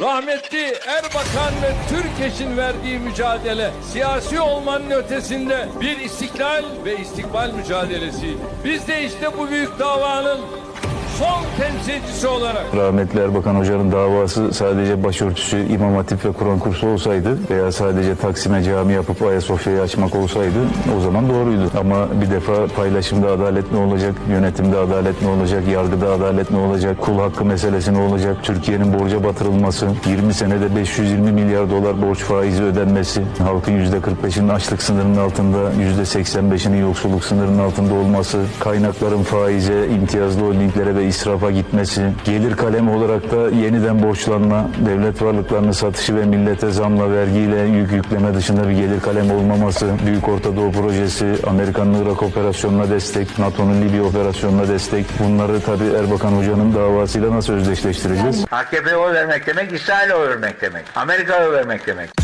Rahmetli Erbakan ve Türkeş'in verdiği mücadele siyasi olmanın ötesinde bir istiklal ve istikbal mücadelesiydi. Biz de işte bu büyük davanın son temsilcisi olarak Rahmetli Erbakan Hoca'nın davası sadece başörtüsü, İmam Hatip ve Kur'an kursu olsaydı veya sadece Taksim'e cami yapıp Ayasofya'yı açmak olsaydı o zaman doğruydu. Ama bir defa paylaşımda adalet ne olacak, yönetimde adalet ne olacak, yargıda adalet ne olacak, kul hakkı meselesi ne olacak, Türkiye'nin borca batırılması, 20 senede 520 milyar dolar borç faizi ödenmesi, halkın %45'inin açlık sınırının altında, %85'inin yoksulluk sınırının altında olması, kaynakların faize, imtiyazlı holdinglere ve israfa gitmesi, gelir kalemi olarak da yeniden borçlanma, devlet varlıklarının satışı ve millete zamla, vergiyle yük yükleme dışında bir gelir kalemi olmaması, Büyük Orta Doğu Projesi, Amerikan Irak operasyonuna destek, NATO'nun Libya operasyonuna destek, bunları tabii Erbakan Hoca'nın davasıyla nasıl özdeşleştireceğiz? AKP'ye oy vermek demek İsrail'e oy vermek demek. Amerika'ya oy vermek demek.